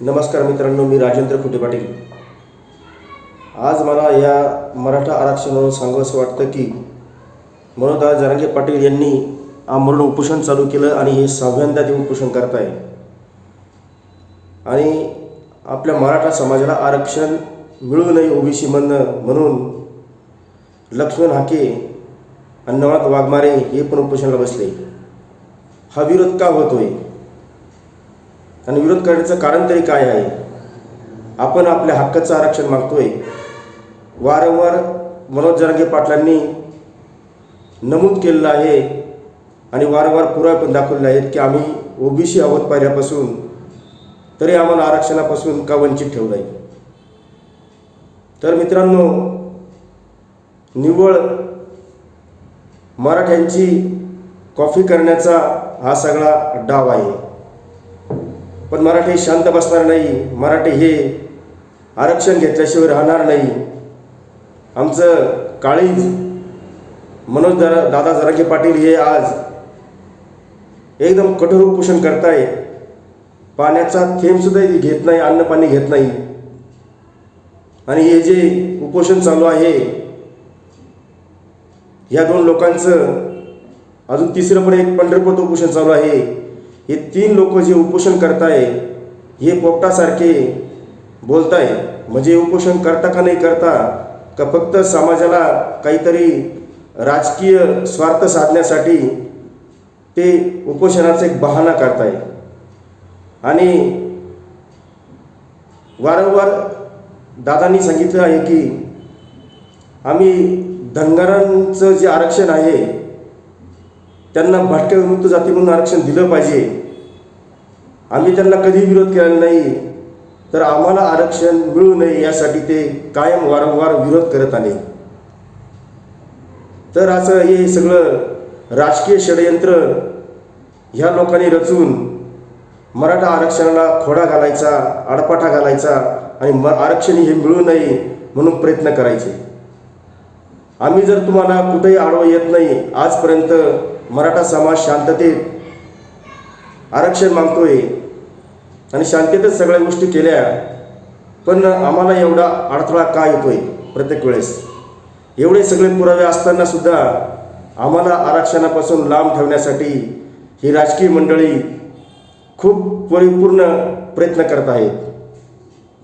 नमस्कार मित्रांनो मी राजेंद्र खुटे पाटील. आज मला या मराठा आरक्षणावर सांगावंसं वाटतं की मनोददादा जरांगे पाटील यांनी आमरण उपोषण चालू केलं आणि हे सहाव्यांदा ते उपोषण करत आहे आणि आपल्या मराठा समाजाला आरक्षण मिळू नये ओबीसी म्हणणं म्हणून लक्ष्मण हाके आणि वाघमारे हे पण उपोषणाला बसले. हा विरोध का होतोय? आणि विरोध करण्याचं कारण तरी काय आहे? आपण आपल्या हक्काचं आरक्षण मागतोय. वारंवार मनोज जरांगे पाटलांनी नमूद केलेलं आहे आणि वारंवार पुरावे पण दाखवलेले आहेत की आम्ही ओबीसी आहोत पाहिल्यापासून तरी आम्हाला आरक्षणापासून का वंचित ठेवलं आहे तर मित्रांनो निव्वळ मराठ्यांची कॉफी करण्याचा हा सगळा डाव आहे. पण मराठी शांत बसणार नाही. मराठी हे आरक्षण घेतल्याशिवाय राहणार नाही. आमचं काळीज मनोज दरा दादा जरांगे पाटील हे आज एकदम कठोर उपोषण करताय. पाण्याचा थेंबसुद्धा घेत नाही अन्न पाणी घेत नाही. आणि हे जे उपोषण चालू आहे या दोन लोकांचं अजून तिसरं पण एक पंढरपूर उपोषण चालू आहे. हे तीन लोक जे उपोषण करताय हे पोपटासारखे बोलताय म्हणजे उपोषण करता का नाही करता का फक्त समाजाला काहीतरी राजकीय स्वार्थ साधण्यासाठी ते उपोषणाचा एक बहाणा करताय? आणि वारंवार दादांनी सांगितलं आहे की आम्ही धनगरांचं जे आरक्षण आहे त्यांना भटक्या विमुक्त जाती म्हणून आरक्षण दिलं पाहिजे. आम्ही त्यांना कधी विरोध केलेला नाही. तर आम्हाला आरक्षण मिळू नये यासाठी ते कायम वारंवार विरोध करत आले. तर असं हे सगळं राजकीय षडयंत्र ह्या लोकांनी रचून मराठा आरक्षणाला खोडा घालायचा आडपाठा घालायचा आणि म आरक्षण हे मिळू नये म्हणून प्रयत्न करायचे. आम्ही जर तुम्हाला कुठेही आडवं येत नाही आजपर्यंत मराठा समाज शांततेत आरक्षण मागतोय आणि शांततेत सगळ्या गोष्टी केल्या पण आम्हाला एवढा अडथळा का येतोय प्रत्येक वेळेस? एवढे सगळे पुरावे असताना सुद्धा आम्हाला आरक्षणापासून लांब ठेवण्यासाठी ही राजकीय मंडळी खूप परिपूर्ण प्रयत्न करत आहेत.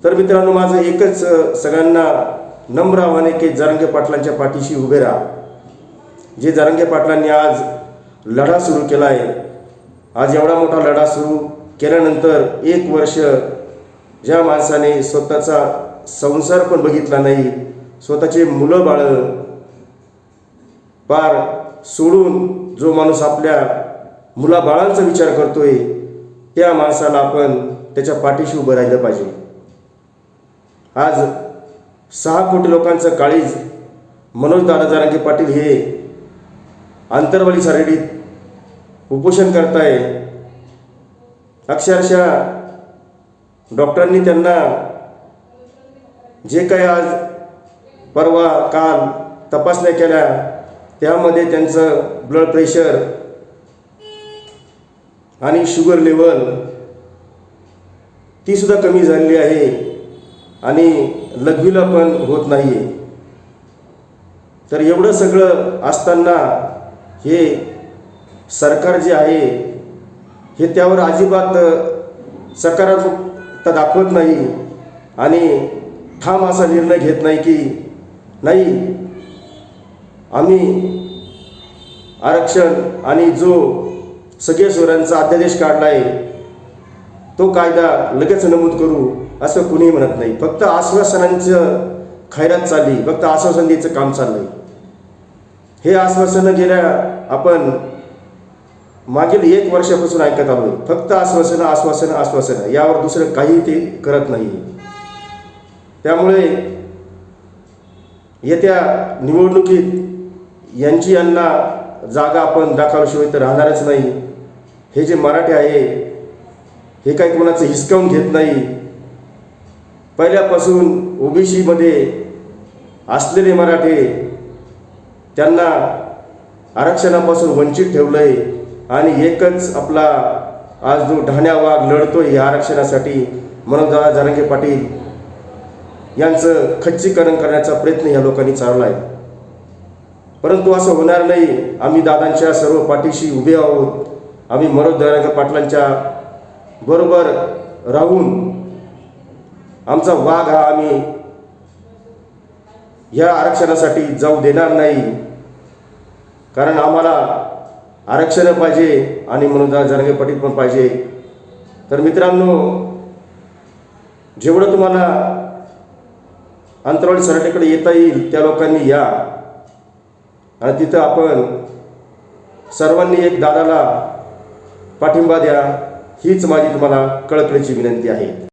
तर मित्रांनो माझं एकच सगळ्यांना नम्र आव्हान आहे की जरांगे पाटलांच्या पाठीशी उभे राहा. जे जरांगे पाटलांनी आज लढा सुरू केला आहे आज एवढा मोठा लढा सुरू केल्यानंतर एक वर्ष ज्या माणसाने स्वतःचा संसार पण बघितला नाही स्वतःचे मुलं बाळं पार सोडून जो माणूस आपल्या मुलाबाळांचा विचार करतोय त्या माणसाला आपण त्याच्या पाठीशी उभं राहिलं पाहिजे. आज सहा कोटी लोकांचं काळीज मनोज दादा जारांगे पाटील हे आंतरवाली सारडीत उपोषण करताय. अक्षरशः डॉक्टरांनी त्यांना जे काही आज परवा काल तपासण्या केल्या त्यामध्ये त्यांचं ब्लड प्रेशर आणि शुगर लेवल ती सुद्धा कमी झालेली आहे आणि लघवीला पण होत नाही आहे तर एवढं सगळं असताना हे सरकार जे आहे हे त्यावर अजिबात सकारात्मकता दाखवत नाही आणि ठाम असा निर्णय घेत नाही की नाही आम्ही आरक्षण आणि जो सगळे अध्यादेश काढला आहे तो कायदा लगेच नमूद करू असं कुणीही म्हणत नाही. फक्त आश्वासनांचं खैरात चालली फक्त आश्वासन द्यायचं काम चाललंय. हे आश्वासनं गेल्या आपण मागील एक वर्षापासून ऐकत आहोत. फक्त आश्वासनं आश्वासनं आश्वासनं. यावर दुसरं काही ते करत नाही. त्यामुळे येत्या निवडणुकीत यांची यांना जागा आपण दाखवल्याशिवाय तर राहणारच नाही. हे जे मराठी आहे हे काही कोणाचं हिसकावून घेत नाही. पहिल्यापासून ओबीसीमध्ये असलेले मराठे त्यांना आरक्षणापासून वंचित ठेवलं आहे आणि एकच आपला आज जो ढाण्या वाघ लढतोय या आरक्षणासाठी मनोजदादा जारंगे पाटील यांचं खच्चीकरण करण्याचा प्रयत्न या लोकांनी चालला आहे परंतु असं होणार नाही. आम्ही दादांच्या सर्व पाठीशी उभे आहोत. आम्ही मनोज जरांगे पाटलांच्या बरोबर राहून आमचा वाघ हा आम्ही या आरक्षणासाठी जाऊ देणार नाही. कारण आम्हाला आरक्षण पाहिजे आणि म्हणून जरांगे पाटील पण पाहिजे. तर मित्रांनो जेवढं तुम्हाला अंतराळी सरटेकडे येता येईल त्या लोकांनी या. आणि तिथं आपण सर्वांनी एक दादाला पाठिंबा द्या हीच माझी तुम्हाला कळकळीची विनंती आहे.